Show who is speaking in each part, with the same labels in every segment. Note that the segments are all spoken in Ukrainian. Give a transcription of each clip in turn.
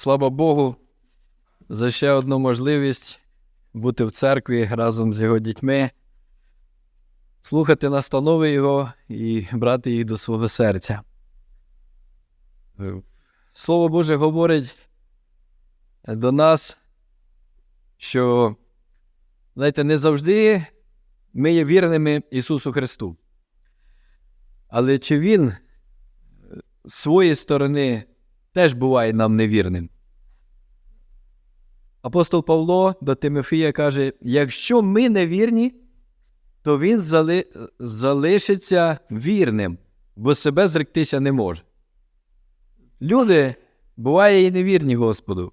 Speaker 1: слава Богу, за ще одну можливість бути в церкві разом з його дітьми, слухати настанови Його і брати їх до свого серця. Слово Боже говорить до нас, що, знаєте, не завжди ми є вірними Ісусу Христу. Але чи Він з своєї сторони теж буває нам невірним? Апостол Павло до Тимофія каже: якщо ми невірні, то він зали... залишиться вірним, бо себе зректися не може. Люди буває і невірні Господу,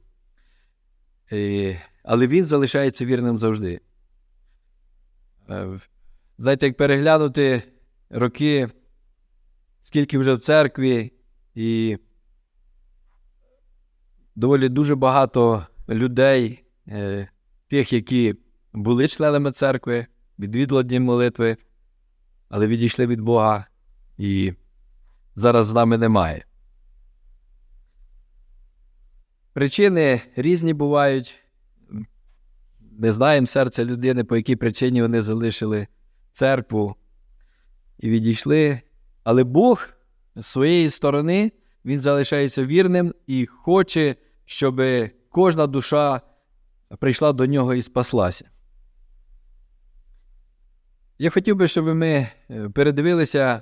Speaker 1: але він залишається вірним завжди. Е, Знаєте, як переглянути роки, скільки вже в церкві, і доволі дуже багато людей, е, тих, які були членами церкви, відвідували дні молитви, але відійшли від Бога і зараз з нами немає. Причини різні бувають. Не знаємо серця людини, по якій причині вони залишили церкву і відійшли. Але Бог з своєї сторони він залишається вірним і хоче, щоб кожна душа прийшла до нього і спаслася. Я хотів би, щоб ми е, передивилися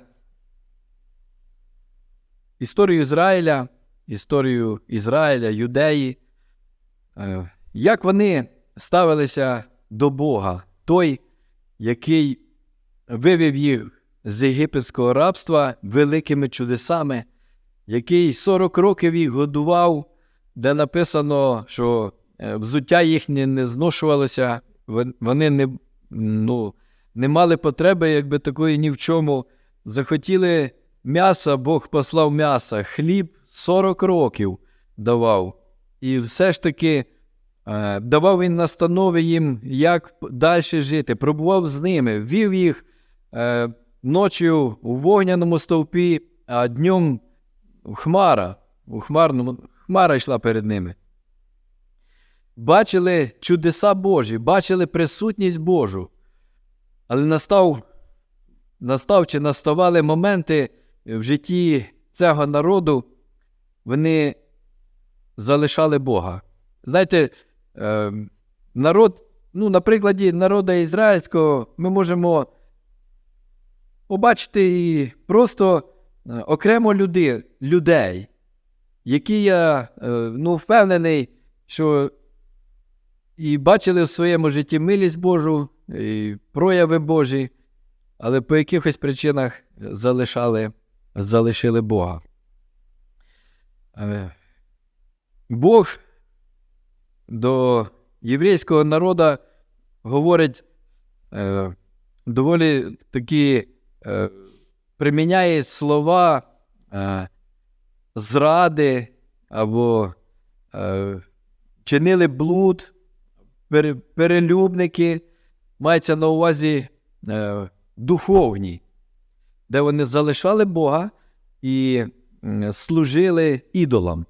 Speaker 1: історію Ізраїля, історію Ізраїля, юдеї, е, як вони ставилися до Бога, той, який вивів їх з єгипетського рабства великими чудесами, який 40 років їх годував, де написано, що е, взуття їхнє не зношувалося, вони не, ну, не мали потреби, якби такої ні в чому. Захотіли м'яса, Бог послав м'яса, хліб 40 років давав. І все ж таки е, давав він настанови їм, як далі жити, пробував з ними, вів їх е, ночі у вогняному стовпі, а днем хмара, у хмарному, хмара йшла перед ними. Бачили чудеса Божі, бачили присутність Божу. Але настав, настав чи наставали моменти в житті цього народу, вони залишали Бога. Знаєте, е, народ, ну, на прикладі народу ізраїльського ми можемо побачити і просто е, окремо люди, людей, які я е, ну, впевнений, що і бачили в своєму житті милість Божу, і прояви Божі, але по якихось причинах залишали, залишили Бога. Е, Бог до єврейського народу говорить е, доволі такі, приміняє слова зради або е, чинили блуд, пере, перелюбники, мається на увазі е, духовні, де вони залишали Бога і служили ідолам.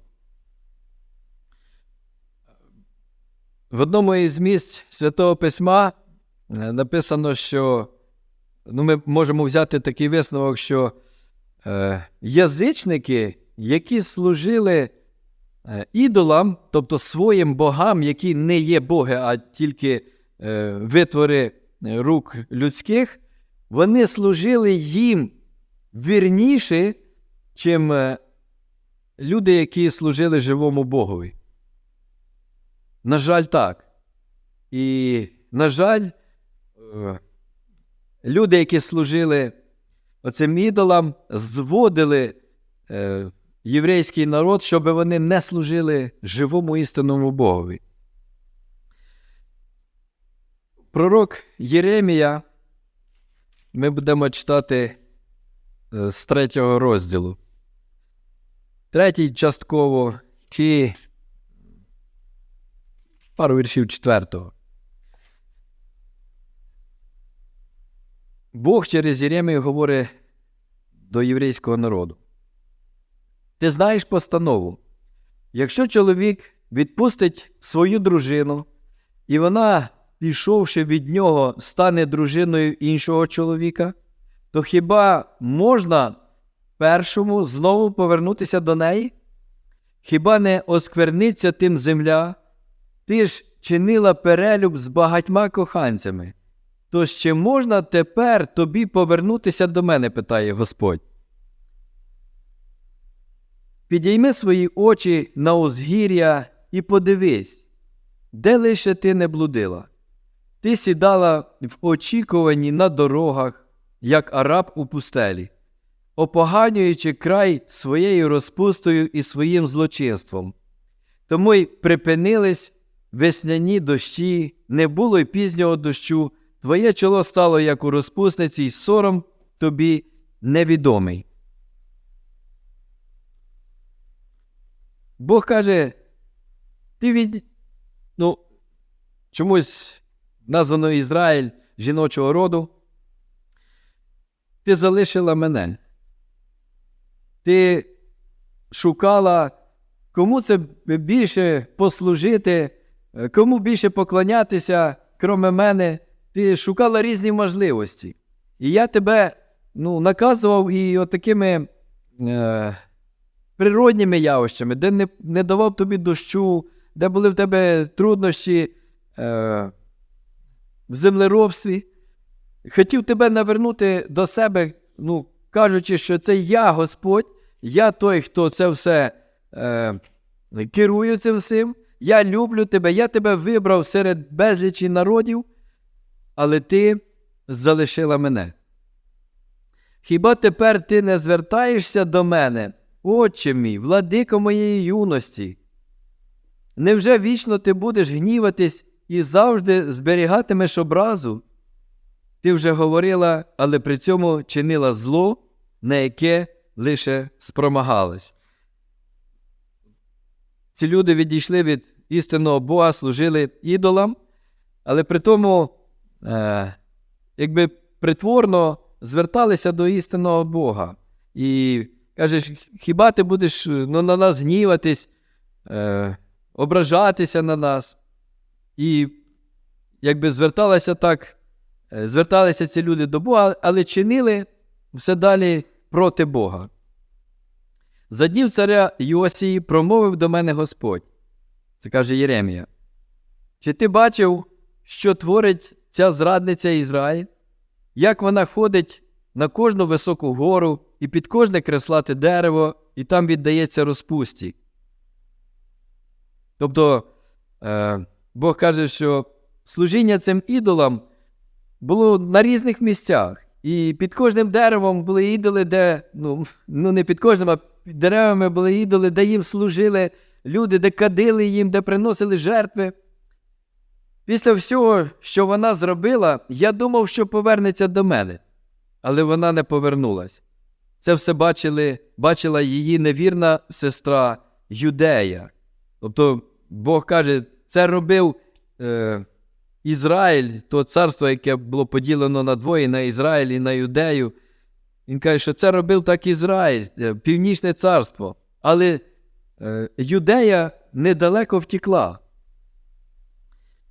Speaker 1: В одному із місць Святого Письма е, написано, що ну, ми можемо взяти такий висновок, що е, язичники, які служили е, ідолам, тобто своїм богам, які не є боги, а тільки е, витвори е, рук людських, вони служили їм вірніше, чим люди, які служили живому Богові. На жаль, так. І, на жаль, люди, які служили оцим ідолам, зводили єврейський народ, щоб вони не служили живому істинному Богові. Пророк Єремія ми будемо читати е, з третього розділу. Третій частково і пару віршів четвертого. Бог через Єремію говорить до єврейського народу. Ти знаєш постанову, якщо чоловік відпустить свою дружину, і вона, пішовши від нього, стане дружиною іншого чоловіка, то хіба можна першому знову повернутися до неї? Хіба не оскверниться тим земля? Ти ж чинила перелюб з багатьма коханцями. То чи можна тепер тобі повернутися до мене? питає Господь. Підійми свої очі на узгір'я і подивись, де лише ти не блудила. Ти сідала в очікуванні на дорогах, як араб у пустелі, опоганюючи край своєю розпустою і своїм злочинством. Тому й припинились весняні дощі, не було й пізнього дощу, твоє чоло стало, як у розпусниці, й сором тобі невідомий. Бог каже, ти від. Ну, чомусь названо Ізраїль жіночого роду. Ти залишила мене. Ти шукала, кому це більше послужити, кому більше поклонятися, кроме мене. Ти шукала різні можливості. І я тебе ну, наказував і отакими е, природніми явищами, де не, не давав тобі дощу, де були в тебе труднощі е, в землеробстві. Хотів тебе навернути до себе, ну, кажучи, що це я Господь, я той, хто це все е, керує цим всім. Я люблю тебе, я тебе вибрав серед безлічі народів, але ти залишила мене. Хіба тепер ти не звертаєшся до мене, Отче мій, владико моєї юності? Невже вічно ти будеш гніватись і завжди зберігатимеш образу? Ти вже говорила, але при цьому чинила зло, на яке лише спромагалась. Ці люди відійшли від істинного Бога, служили ідолам, але при тому, е, якби притворно зверталися до істинного Бога. І кажеш, хіба ти будеш ну, на нас гніватись, е, ображатися на нас? І якби зверталися так, е, зверталися ці люди до Бога, але чинили все далі проти Бога. За днів царя Йосії промовив до мене Господь. Це каже Єремія. Чи ти бачив, що творить ця зрадниця Ізраїль? Як вона ходить на кожну високу гору і під кожне креслате дерево, і там віддається розпусті? Тобто е, Бог каже, що служіння цим ідолам було на різних місцях. І під кожним деревом були ідоли, де, ну, ну не під кожним, а під деревами були ідоли, де їм служили люди, де кадили їм, де приносили жертви. Після всього, що вона зробила, я думав, що повернеться до мене, але вона не повернулась. Це все бачили, бачила її невірна сестра Юдея. Тобто Бог каже, це робив е, Ізраїль, то царство, яке було поділено на двоє, на Ізраїль і на Юдею. Він каже, що це робив так Ізраїль, е, північне царство. Але е, Юдея недалеко втікла.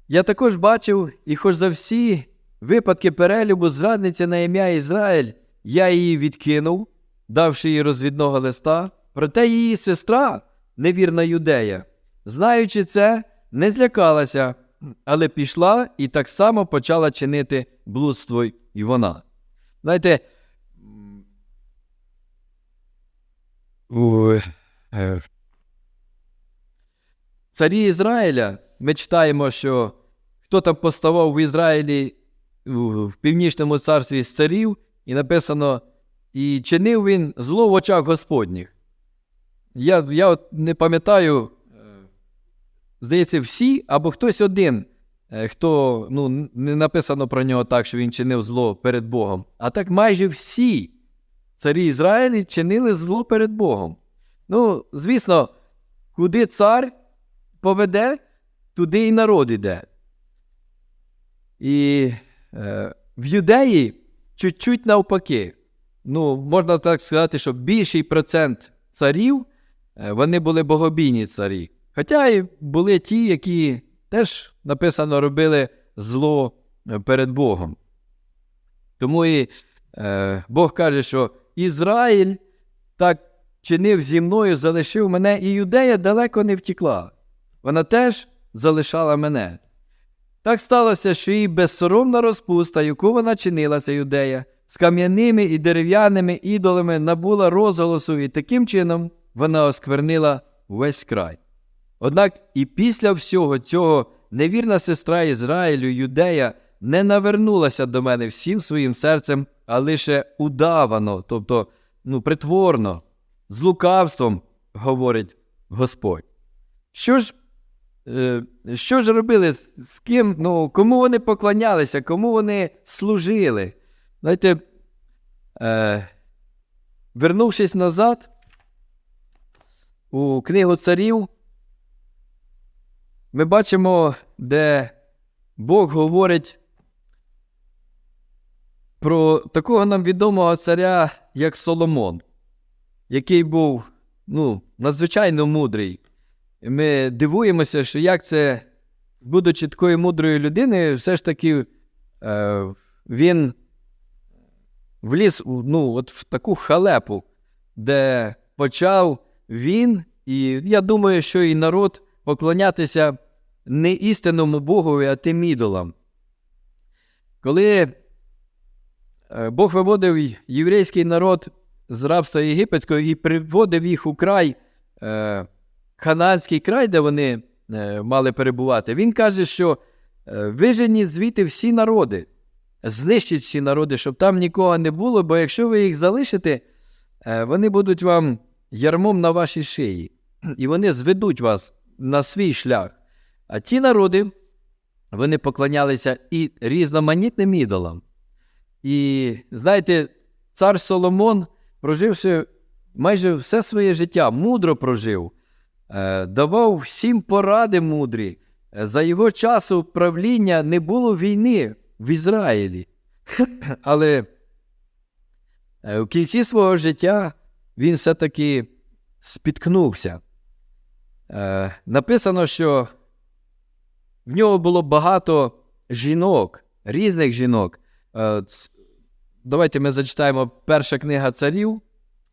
Speaker 1: Я також бачив, і хоч за всі випадки перелюбу зрадниці на ім'я Ізраїль, я її відкинув, давши їй розвідного листа, проте її сестра, невірна юдея, знаючи це, не злякалася, але пішла і так само почала чинити блудство і вона. Знаєте, царі Ізраїля ми читаємо, що хто там поставав в Ізраїлі в північному царстві з царів, і написано, і чинив він зло в очах Господніх. Я я от не пам'ятаю, здається, всі або хтось один, е, хто ну, не написано про нього так, що він чинив зло перед Богом. А так майже всі царі Ізраїлі чинили зло перед Богом. Ну, звісно, куди цар поведе, туди і народ іде. І е, в юдеї чуть-чуть навпаки. Ну, можна так сказати, що більший процент царів е, вони були богобійні царі. Хоча й були ті, які теж написано робили зло е, перед Богом. Тому і е, Бог каже, що Ізраїль так чинив зі мною, залишив мене, і юдея далеко не втікла. Вона теж залишала мене. Так сталося, що її безсоромна розпуста, яку вона чинила, ця юдея, з кам'яними і дерев'яними ідолами набула розголосу, і таким чином вона осквернила весь край. Однак і після всього цього невірна сестра Ізраїлю, юдея, не навернулася до мене всім своїм серцем, а лише удавано, тобто ну, притворно, з лукавством, говорить Господь. Що ж, е, що ж робили, з ким, ну, кому вони поклонялися, кому вони служили? Знаєте, е, вернувшись назад у книгу царів, ми бачимо, де Бог говорить про такого нам відомого царя, як Соломон, який був ну, надзвичайно мудрий. І Ми дивуємося, що як це, будучи такою мудрою людиною, все ж таки е, він вліз ну, от в таку халепу, де почав він, і я думаю, що і народ поклонятися не істинному Богові, а тим ідолам. Коли е, Бог виводив єврейський народ з рабства єгипетського і приводив їх у край, е, хананський край, де вони е, мали перебувати, він каже, що виженіть звідти всі народи, знищіть всі народи, щоб там нікого не було, бо якщо ви їх залишите, е, вони будуть вам ярмом на вашій шиї, і вони зведуть вас на свій шлях. А ті народи, вони поклонялися і різноманітним ідолам. І знаєте, цар Соломон, проживши майже все своє життя, мудро прожив, е, давав всім поради мудрі. Е, За його часу правління не було війни в Ізраїлі. Але е, в кінці свого життя він все-таки спіткнувся. Е, Написано, що в нього було багато жінок, різних жінок. Е, Давайте ми зачитаємо перша книга царів,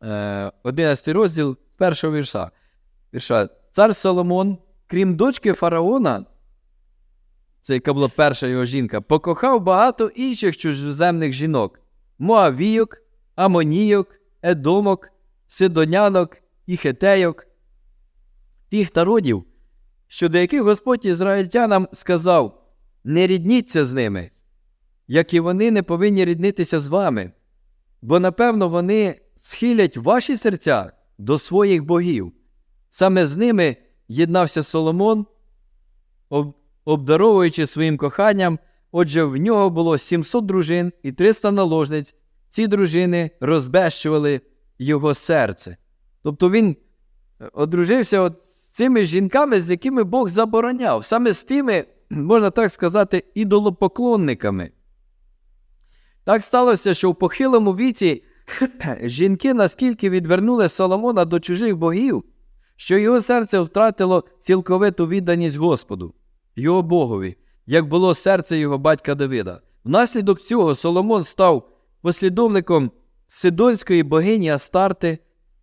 Speaker 1: е, 11 розділ першого вірша. Цар Соломон, крім дочки фараона, це яка була перша його жінка, покохав багато інших чужоземних жінок: Моавійок, Амонійок, Едомок, Сидонянок і Хетейок, тих народів, щодо яких Господь ізраїльтянам сказав: не рідніться з ними, як і вони не повинні ріднитися з вами, бо напевно вони схилять ваші серця до своїх богів. Саме з ними єднався Соломон, обдаровуючи своїм коханням, отже, в нього було 700 дружин і 300 наложниць. Ці дружини розбещували його серце. Тобто він е, одружився от з цими жінками, з якими Бог забороняв, саме з тими, можна так сказати, ідолопоклонниками. Так сталося, що в похилому віці жінки наскільки відвернули Соломона до чужих богів, що його серце втратило цілковиту відданість Господу, його Богові, як було серце його батька Давида. Внаслідок цього Соломон став послідовником сидонської богині Астарти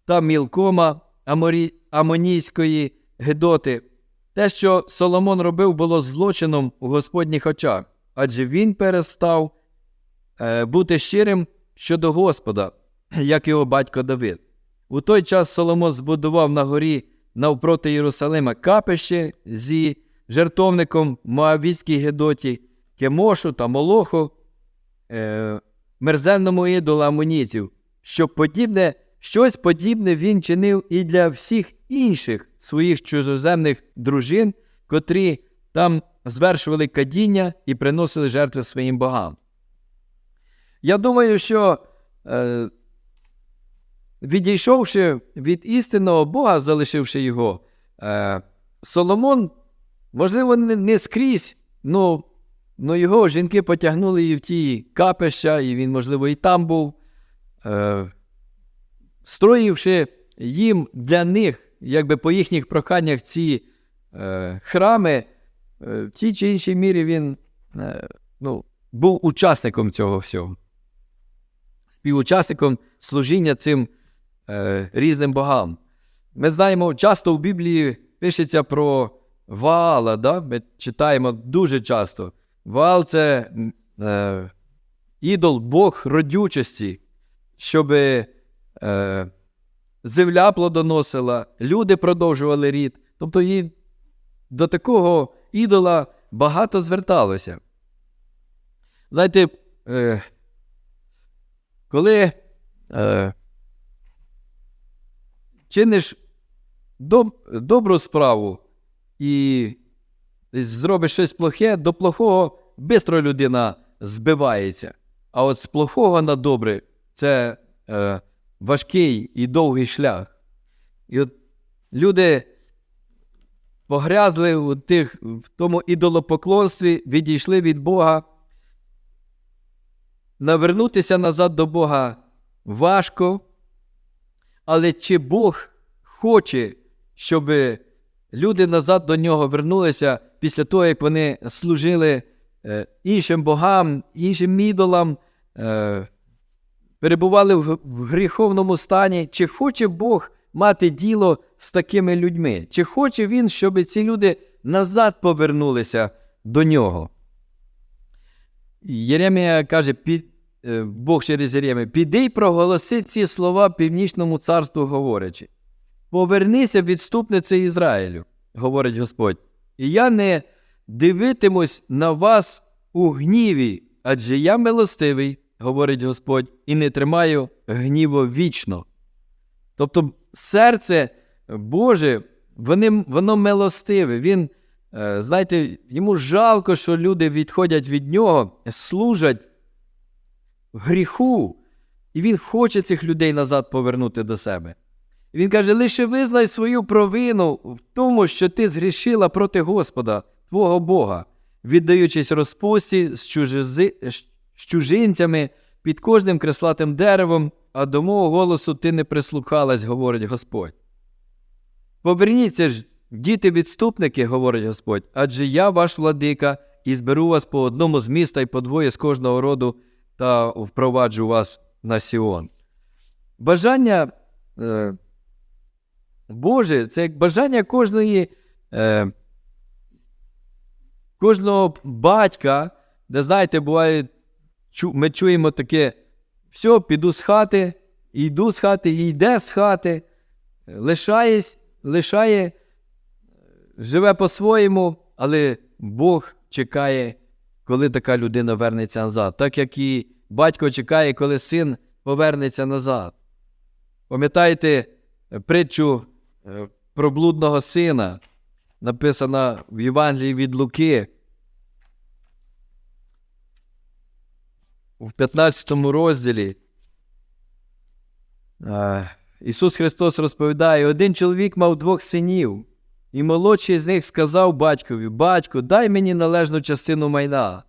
Speaker 1: та Мілкома Аморі... Амонійської Гедоти. Те, що Соломон робив, було злочином у Господніх очах, адже він перестав е, бути щирим щодо Господа, як його батько Давид. У той час Соломон збудував на горі навпроти Єрусалима капище зі жертовником Моавітській Гедоті, Кемошу та Молоху, е, мерзенному ідолу амонійців, що подібне, щось подібне він чинив і для всіх інших своїх чужоземних дружин, котрі там звершували кадіння і приносили жертви своїм богам. Я думаю, що е, відійшовши від істинного Бога, залишивши його, е, Соломон, можливо, не, не скрізь, ну, ну його жінки потягнули і в ті капища, і він, можливо, і там був, е, строївши їм для них якби по їхніх проханнях ці е, храми, е, в тій чи іншій мірі він е, ну, був учасником цього всього. Співучасником служіння цим е, різним богам. Ми знаємо, часто в Біблії пишеться про Ваала, да? ми читаємо дуже часто. Ваал це е, ідол, Бог родючості, щоб е, земля плодоносила, люди продовжували рід. Тобто і до такого ідола багато зверталося. Знаєте, е, коли е, чиниш доб, добру справу і зробиш щось плохе, до плохого швидко людина збивається. А от з плохого на добре це е, важкий і довгий шлях. І от люди погрязли у тих, в тому ідолопоклонстві, відійшли від Бога. Навернутися назад до Бога важко, але чи Бог хоче, щоб люди назад до нього вернулися після того, як вони служили е, іншим богам, іншим ідолам, е, перебували в, гріховному стані? Чи хоче Бог мати діло з такими людьми? Чи хоче Він, щоб ці люди назад повернулися до нього? Єремія каже, під, е, Бог через Єремія, піди й проголоси ці слова північному царству, говорячи. Повернися, відступнице Ізраїлю, говорить Господь, і я не дивитимусь на вас у гніві, адже я милостивий, говорить Господь, і не тримаю гніву вічно. Тобто серце Боже, вони, воно милостиве. Він, е, знаєте, йому жалко, що люди відходять від нього, служать в гріху, і він хоче цих людей назад повернути до себе. Він каже: лише визнай свою провину в тому, що ти згрішила проти Господа, твого Бога, віддаючись розпусті з, чужизи... з чужинцями під кожним креслатим деревом, а до мого голосу ти не прислухалась, говорить Господь. Поверніться ж, діти відступники, говорить Господь, адже я ваш владика, і зберу вас по одному з міста і по двоє з кожного роду та впроваджу вас на Сіон. Бажання е, Боже, це як бажання кожної, е, кожного батька, де, знаєте, буває, чу, ми чуємо таке: все, піду з хати, йду з хати, йде з хати, лишаєсь, лишає, живе по-своєму, але Бог чекає, коли така людина вернеться назад, так як і батько чекає, коли син повернеться назад. Пам'ятаєте притчу е, про блудного сина, написана в Євангелії від Луки. В 15 розділі е, Ісус Христос розповідає: один чоловік мав двох синів, і молодший з них сказав батькові: Батько, дай мені належну частину майна.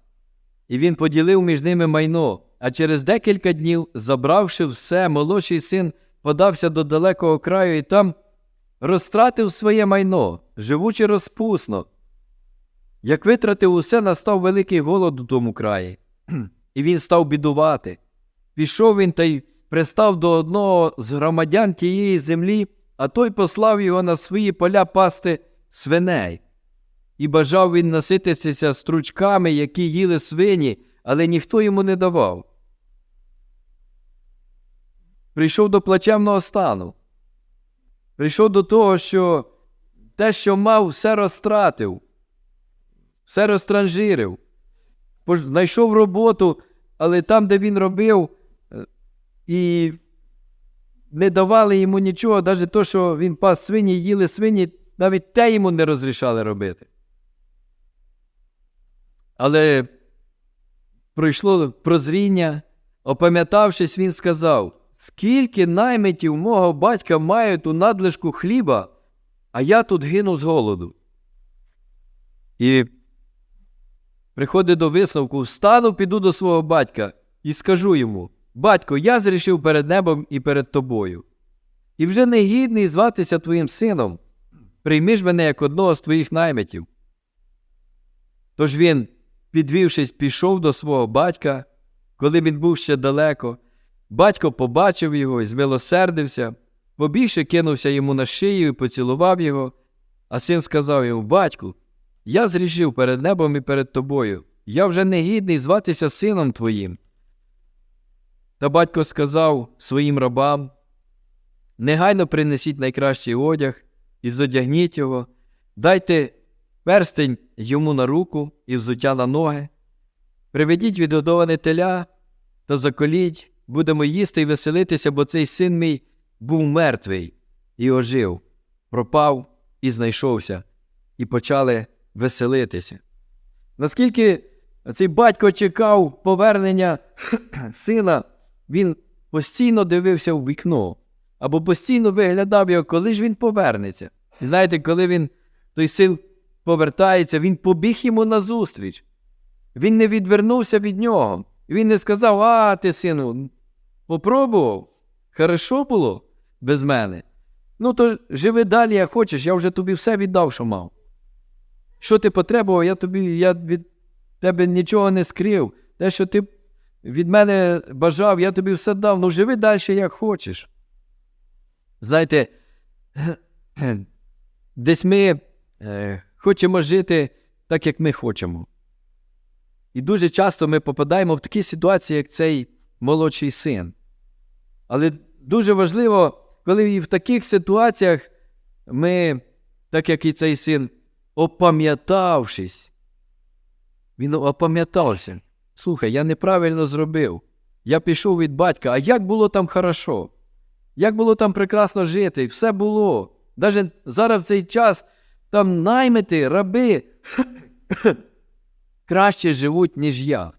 Speaker 1: І він поділив між ними майно, а через декілька днів, забравши все, молодший син подався до далекого краю і там розтратив своє майно, живучи розпусно. Як витратив усе, настав великий голод у тому краї, і він став бідувати. Пішов він та й пристав до одного з громадян тієї землі, а той послав його на свої поля пасти свиней. І бажав він насититися стручками, які їли свині, але ніхто йому не давав. Прийшов до плачевного стану. Прийшов до того, що те, що мав, все розтратив, все розтранжирив. Знайшов роботу, але там, де він робив, і не давали йому нічого, навіть то, що він пас свині, їли свині, навіть те йому не розрішали робити. Але пройшло прозріння, опам'ятавшись, він сказав: Скільки наймитів мого батька мають у надлишку хліба, а я тут гину з голоду. І приходить до висновку: встану, піду до свого батька і скажу йому: Батько, я зрішив перед небом і перед тобою. і вже не гідний зватися твоїм сином. Прийми ж мене як одного з твоїх наймитів. Тож він, підвівшись, пішов до свого батька, коли він був ще далеко. Батько побачив його і змилосердився, побігши кинувся йому на шию і поцілував його. А син сказав йому: Батьку, я зрішив перед небом і перед тобою. Я вже не гідний зватися сином твоїм. Та батько сказав своїм рабам: Негайно принесіть найкращий одяг і зодягніть його, дайте перстень йому на руку і взуття на ноги, приведіть відгодоване теля та заколіть, будемо їсти і веселитися, бо цей син мій був мертвий і ожив, пропав і знайшовся, і почали веселитися. Наскільки цей батько чекав повернення сина, він постійно дивився в вікно або постійно виглядав його, коли ж він повернеться. І знаєте, коли він, той син повертається, він побіг йому назустріч. Він не відвернувся від нього. Він не сказав: А, ти, сину, попробував? Хорошо було без мене. Ну, то живи далі, як хочеш, я вже тобі все віддав, що мав. Що ти потребував, я тобі я від тебе нічого не скрив. Те, що ти від мене бажав, я тобі все дав. Ну, живи далі, як хочеш. Знаєте, десь ми е, хочемо жити так, як ми хочемо. І дуже часто ми попадаємо в такі ситуації, як цей молодший син. Але дуже важливо, коли і в таких ситуаціях ми, так як і цей син, опам'ятавшись, він опам'ятався. Слухай, я неправильно зробив. Я пішов від батька, а як було там хорошо? Як було там прекрасно жити? Все було. Навіть зараз в цей час там наймити, раби краще живуть, ніж я.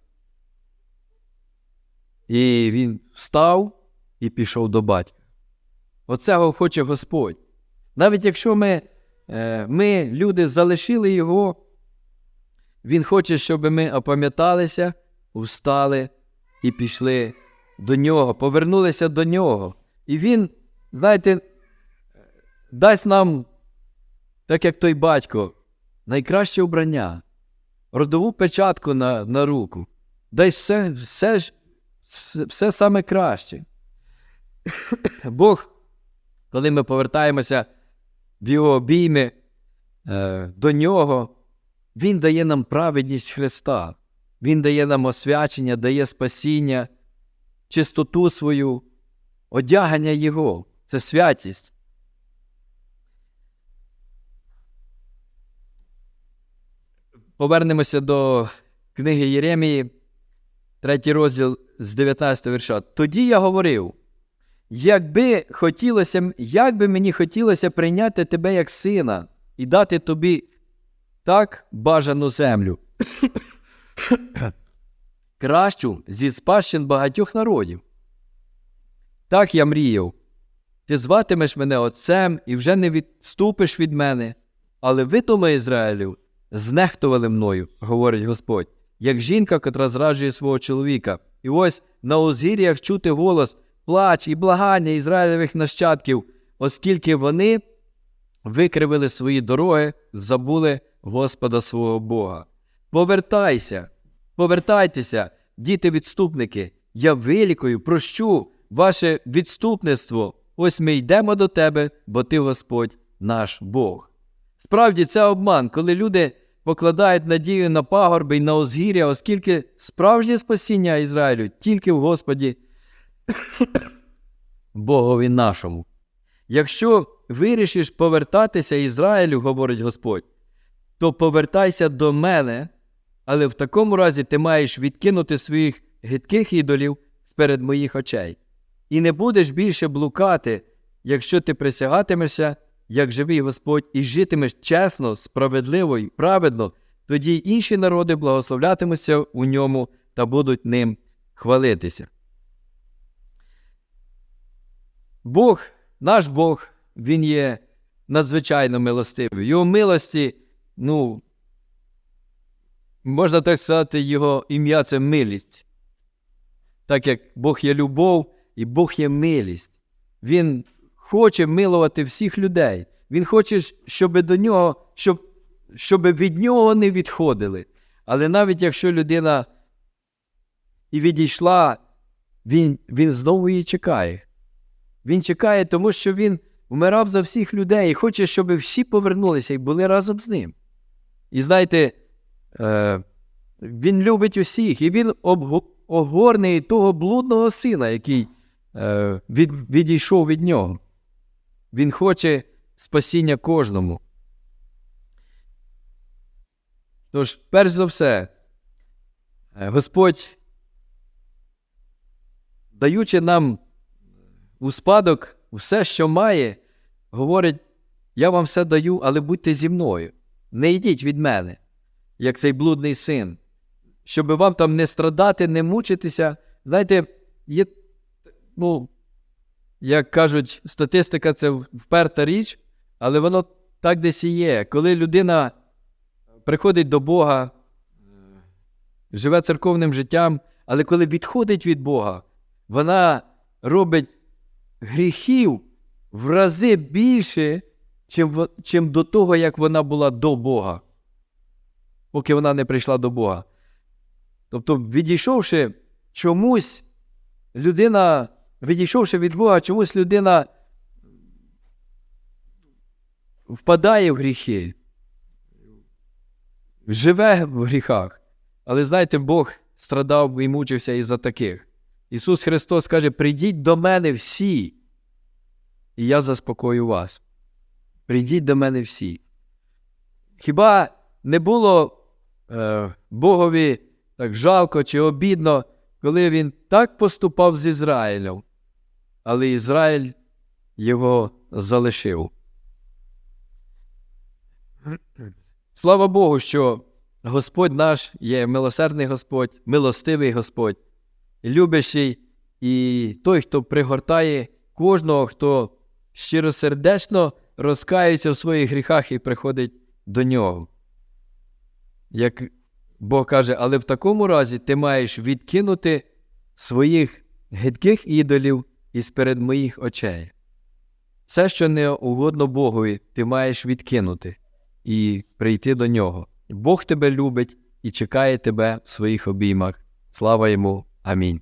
Speaker 1: І він встав і пішов до батька. Оцього хоче Господь. Навіть якщо ми, е, ми, люди, залишили його, він хоче, щоб ми опам'яталися, встали і пішли до нього, повернулися до нього. І він, знаєте, дасть нам, так як той батько, найкраще обрання, родову печатку на на руку, дасть все, все, все, саме краще. Бог, коли ми повертаємося в його обійми е, до нього, Він дає нам праведність Христа. Він дає нам освячення, дає спасіння, чистоту свою, одягання Його це святість. Повернемося до книги Єремії, третій розділ з 19 вірша. Тоді я говорив: якби хотілося, як би мені хотілося прийняти тебе як сина і дати тобі так бажану землю, кращу зі спадщин багатьох народів. Так я мріяв. Ти зватимеш мене отцем і вже не відступиш від мене. Але ви, дома Ізраїлю, знехтували мною, говорить Господь, як жінка, котра зраджує свого чоловіка. І ось на узгір'ях чути голос, плач і благання Ізраїлевих нащадків, оскільки вони викривили свої дороги, забули Господа свого Бога. Повертайся, повертайтеся, діти відступники, я вилікую, прощу ваше відступництво. Ось ми йдемо до тебе, бо ти Господь наш Бог. Справді, це обман, коли люди покладають надію на пагорби й на озгір'я, оскільки справжнє спасіння Ізраїлю тільки в Господі Богові нашому. Якщо вирішиш повертатися Ізраїлю, говорить Господь, то повертайся до мене, але в такому разі ти маєш відкинути своїх гидких ідолів сперед моїх очей. І не будеш більше блукати, якщо ти присягатимешся, як живий Господь, і житимеш чесно, справедливо і праведно, тоді інші народи благословлятимуться у ньому та будуть ним хвалитися. Бог, наш Бог, Він є надзвичайно милостивий. Його милості, ну, можна так сказати, Його ім'я це милість. Так як Бог є любов і Бог є милість. Він хоче милувати всіх людей. Він хоче, щоб до нього, щоб, щоб від нього не відходили. Але навіть якщо людина і відійшла, він, він знову її чекає. Він чекає, тому що він вмирав за всіх людей і хоче, щоб всі повернулися і були разом з ним. І знаєте, е, він любить усіх, і він і того блудного сина, який е, від, відійшов від нього. Він хоче спасіння кожному. Тож, перш за все, е, Господь, даючи нам у спадок все, що має, говорить: я вам все даю, але будьте зі мною. Не йдіть від мене, як цей блудний син, щоб вам там не страдати, не мучитися. Знаєте, є, ну, як кажуть, статистика це вперта річ, але воно так десь і є. Коли людина приходить до Бога, живе церковним життям, але коли відходить від Бога, вона робить гріхів в рази більше, чим, чим до того, як вона була до Бога, поки вона не прийшла до Бога. Тобто, відійшовши чомусь, людина, відійшовши від Бога, чомусь людина впадає в гріхи, живе в гріхах. Але знаєте, Бог страдав і мучився і за таких. Ісус Христос каже: прийдіть до мене всі, і я заспокою вас. Прийдіть до мене всі. Хіба не було е, Богові так жалко чи обідно, коли він так поступав з Ізраїлем, але Ізраїль його залишив. Слава Богу, що Господь наш є милосердний Господь, милостивий Господь, любящий і той, хто пригортає кожного, хто щиросердечно розкається в своїх гріхах і приходить до нього. Як Бог каже, але в такому разі ти маєш відкинути своїх гидких ідолів із перед моїх очей. Все, що не угодно Богові, ти маєш відкинути і прийти до нього. Бог тебе любить і чекає тебе в своїх обіймах. Слава йому. I mean,